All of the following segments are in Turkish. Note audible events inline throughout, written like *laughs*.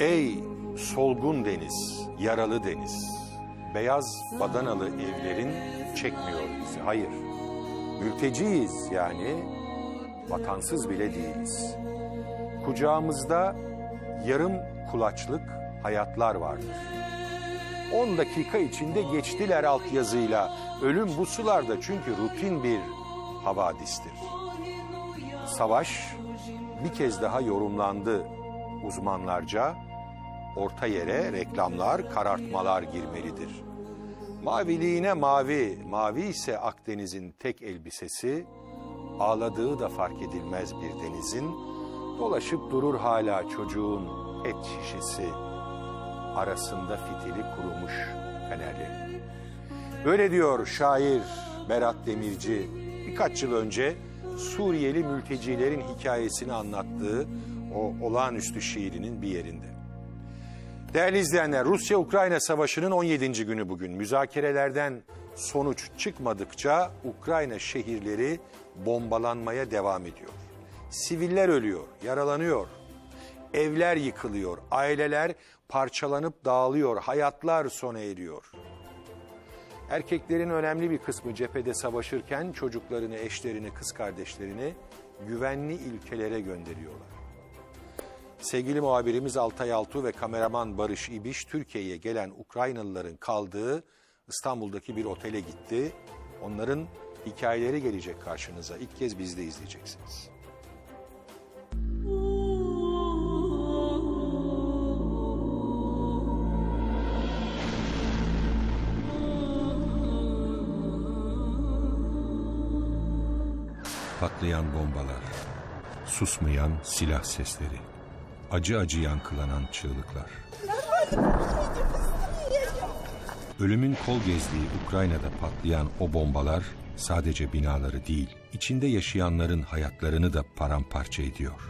Ey solgun deniz, yaralı deniz, beyaz badanalı evlerin çekmiyor bizi. Hayır, mülteciyiz yani, vatansız bile değiliz. Kucağımızda yarım kulaçlık hayatlar vardır. 10 dakika içinde geçtiler altyazıyla. Ölüm bu sularda çünkü rutin bir havadistir. Savaş bir kez daha yorumlandı uzmanlarca. Orta yere reklamlar, karartmalar girmelidir. Maviliğine mavi, mavi ise Akdeniz'in tek elbisesi, ağladığı da fark edilmez bir denizin, dolaşıp durur hala çocuğun pet şişesi, arasında fitili kurumuş fenerleri. Böyle diyor şair Berat Demirci birkaç yıl önce Suriyeli mültecilerin hikayesini anlattığı o olağanüstü şiirinin bir yerinde. Değerli izleyenler, Rusya-Ukrayna savaşının 17. günü bugün. Müzakerelerden sonuç çıkmadıkça Ukrayna şehirleri bombalanmaya devam ediyor. Siviller ölüyor, yaralanıyor. Evler yıkılıyor, aileler parçalanıp dağılıyor, hayatlar sona eriyor. Erkeklerin önemli bir kısmı cephede savaşırken çocuklarını, eşlerini, kız kardeşlerini güvenli ülkelere gönderiyorlar. Sevgili muhabirimiz Altay Altuğ ve kameraman Barış İbiş Türkiye'ye gelen Ukraynalıların kaldığı İstanbul'daki bir otele gitti. Onların hikayeleri gelecek karşınıza. İlk kez bizde izleyeceksiniz. Patlayan bombalar, susmayan silah sesleri, acı acı yankılanan çığlıklar. Ölümün kol gezdiği Ukrayna'da patlayan o bombalar sadece binaları değil, içinde yaşayanların hayatlarını da paramparça ediyor.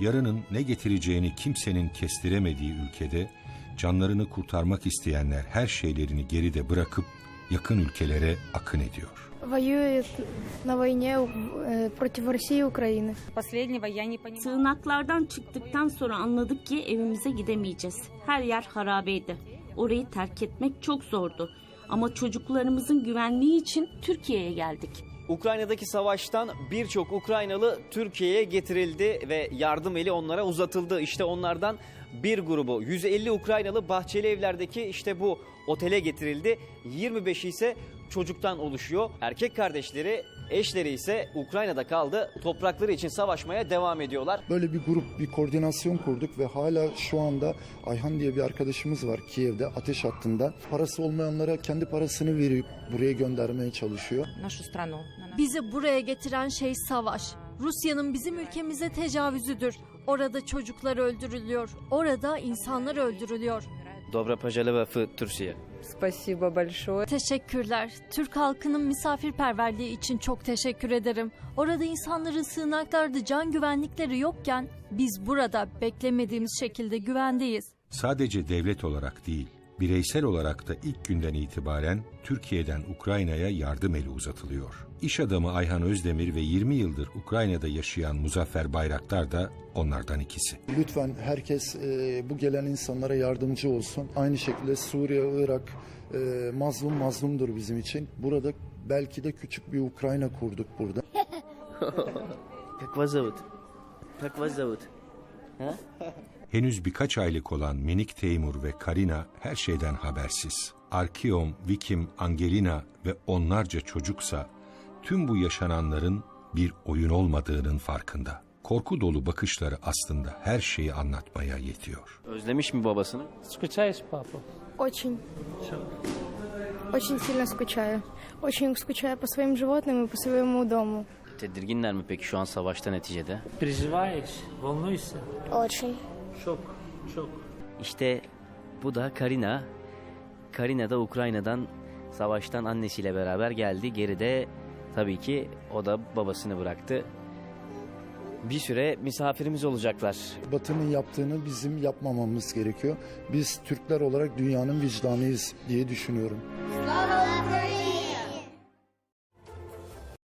Yarının ne getireceğini kimsenin kestiremediği ülkede canlarını kurtarmak isteyenler her şeylerini geride bırakıp yakın ülkelere akın ediyor воюет на войне э, против России и Украины. Последнего я не понимаю. Sığınaklardan çıktıktan sonra anladık ki evimize gidemeyeceğiz. Her yer harabeydi. Orayı terk etmek çok zordu. Ama çocuklarımızın güvenliği için Türkiye'ye geldik. Ukrayna'daki savaştan birçok Ukraynalı Türkiye'ye getirildi ve yardım eli onlara uzatıldı. İşte onlardan bir grubu 150 Ukraynalı Bahçeli Evler'deki işte bu otele getirildi. 25'i ise çocuktan oluşuyor. Erkek kardeşleri Eşleri ise Ukrayna'da kaldı. Toprakları için savaşmaya devam ediyorlar. Böyle bir grup, bir koordinasyon kurduk ve hala şu anda Ayhan diye bir arkadaşımız var Kiev'de ateş hattında. Parası olmayanlara kendi parasını verip buraya göndermeye çalışıyor. Bizi buraya getiren şey savaş. Rusya'nın bizim ülkemize tecavüzüdür. Orada çocuklar öldürülüyor. Orada insanlar öldürülüyor. Dobra Pajaleva Türkiye. Спасибо большое. Teşekkürler. Türk halkının misafirperverliği için çok teşekkür ederim. Orada insanların sığınaklarda can güvenlikleri yokken biz burada beklemediğimiz şekilde güvendeyiz. Sadece devlet olarak değil, bireysel olarak da ilk günden itibaren Türkiye'den Ukrayna'ya yardım eli uzatılıyor. İş adamı Ayhan Özdemir ve 20 yıldır Ukrayna'da yaşayan Muzaffer Bayraktar da onlardan ikisi. Lütfen herkes e, bu gelen insanlara yardımcı olsun. Aynı şekilde Suriye, Irak e, mazlum mazlumdur bizim için. Burada belki de küçük bir Ukrayna kurduk burada. *laughs* Как вас зовут? Как вас зовут? Henüz birkaç aylık olan minik Teymur ve Karina her şeyden habersiz. Arkeom, Vikim, Angelina ve onlarca çocuksa tüm bu yaşananların bir oyun olmadığının farkında. Korku dolu bakışları aslında her şeyi anlatmaya yetiyor. Özlemiş mi babasını? Скучаешь, папу? Очень. Очень сильно скучаю. Очень скучаю по своим животным и по своему дому. Tedirginler mi peki şu an savaşta neticede? Переживаешь? Волнуешься? Очень. Şok, şok. İşte bu da Karina. Karina da Ukrayna'dan savaştan annesiyle beraber geldi. Geride tabii ki o da babasını bıraktı. Bir süre misafirimiz olacaklar. Batı'nın yaptığını bizim yapmamamız gerekiyor. Biz Türkler olarak dünyanın vicdanıyız diye düşünüyorum.